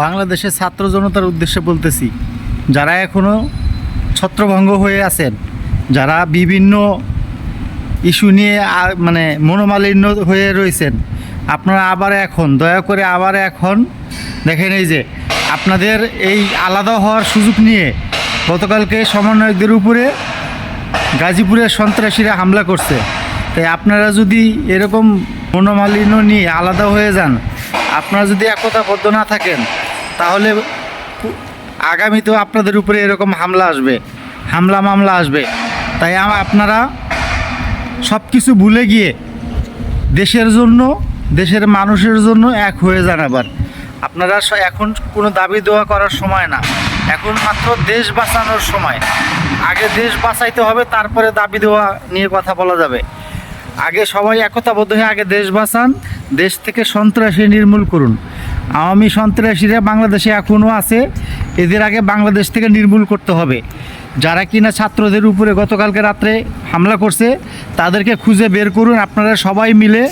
বাংলাদেশের ছাত্র জনতার উদ্দেশ্যে বলতেছি, যারা এখনও ছত্রভঙ্গ হয়ে আছেন, যারা বিভিন্ন ইস্যু নিয়ে মানে মনোমালিন্য হয়ে রয়েছেন, আপনারা আবার এখন, দয়া করে আবার এখন দেখেন এই যে, আপনাদের এই আলাদা হওয়ার সুযোগ নিয়ে গতকালকে সমন্বয়কদের উপরে গাজীপুরের সন্ত্রাসীরা হামলা করছে। তাই আপনারা যদি এরকম মনোমালিন্য নিয়ে আলাদা হয়ে যান আপনারা যদি একতাবদ্ধ না থাকেন, তাহলে আগামীতেও আপনাদের উপরে এরকম হামলা আসবে, হামলা মামলা আসবে। তাই আপনারা সব কিছু ভুলে গিয়ে দেশের জন্য, দেশের মানুষের জন্য এক হয়ে যান আবার। আপনারা এখন কোনো দাবি দেওয়া করার সময় না। এখন মাত্র দেশ বাঁচানোর সময়। আগে দেশ বাঁচাইতে হবে, তারপরে দাবি দেওয়া নিয়ে কথা বলা যাবে। আগে সবাই একতাবদ্ধ হয়ে আগে দেশ বাঁচান দেশ থেকে সন্ত্রাসী নির্মূল করুন। আওয়ামী সন্ত্রাসীরা বাংলাদেশে এখনও আছে, এদের আগে বাংলাদেশ থেকে নির্মূল করতে হবে। যারা কিনা ছাত্রদের উপরে গতকালকে রাত্রে হামলা করছে, তাদেরকে খুঁজে বের করুন আপনারা সবাই মিলে।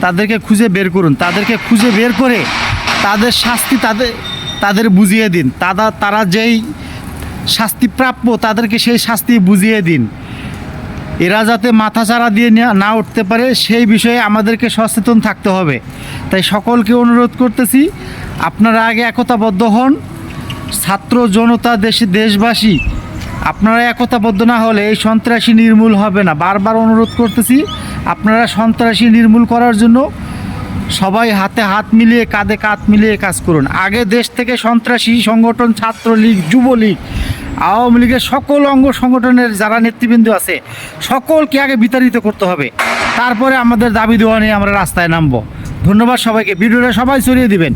তাদেরকে খুঁজে বের করুন। তাদেরকে খুঁজে বের করে তাদের শাস্তি তাদের তাদের বুঝিয়ে দিন। তারা তারা যেই শাস্তি প্রাপ্য, তাদেরকে সেই শাস্তি বুঝিয়ে দিন। এরা যাতে মাথা মাথাচাড়া দিয়ে না উঠতে পারে, সেই বিষয়ে আমাদেরকে সচেতন থাকতে হবে। তাই সকলকে অনুরোধ করতেছি, আপনারা আগে একতাবদ্ধ হন। ছাত্র জনতা, দেশে দেশবাসী, আপনারা একতাবদ্ধ না হলে এই সন্ত্রাসী নির্মূল হবে না। বারবার অনুরোধ করতেছি, আপনারা সন্ত্রাসী নির্মূল করার জন্য সবাই হাতে হাত মিলিয়ে, কাঁধে কাঁধ মিলিয়ে কাজ করুন। আগে দেশ থেকে সন্ত্রাসী সংগঠন, ছাত্রলীগ, যুবলীগ আওয়ামী লীগের সকল অঙ্গ সংগঠনের যারা নেতৃবৃন্দ আছে, সকলকে আগে বিতাড়িত করতে হবে। তারপরে আমাদের দাবি দেওয়া নিয়ে আমরা রাস্তায় নামবো। ধন্যবাদ সবাইকে। ভিডিওটা সবাই ছড়িয়ে দিবেন।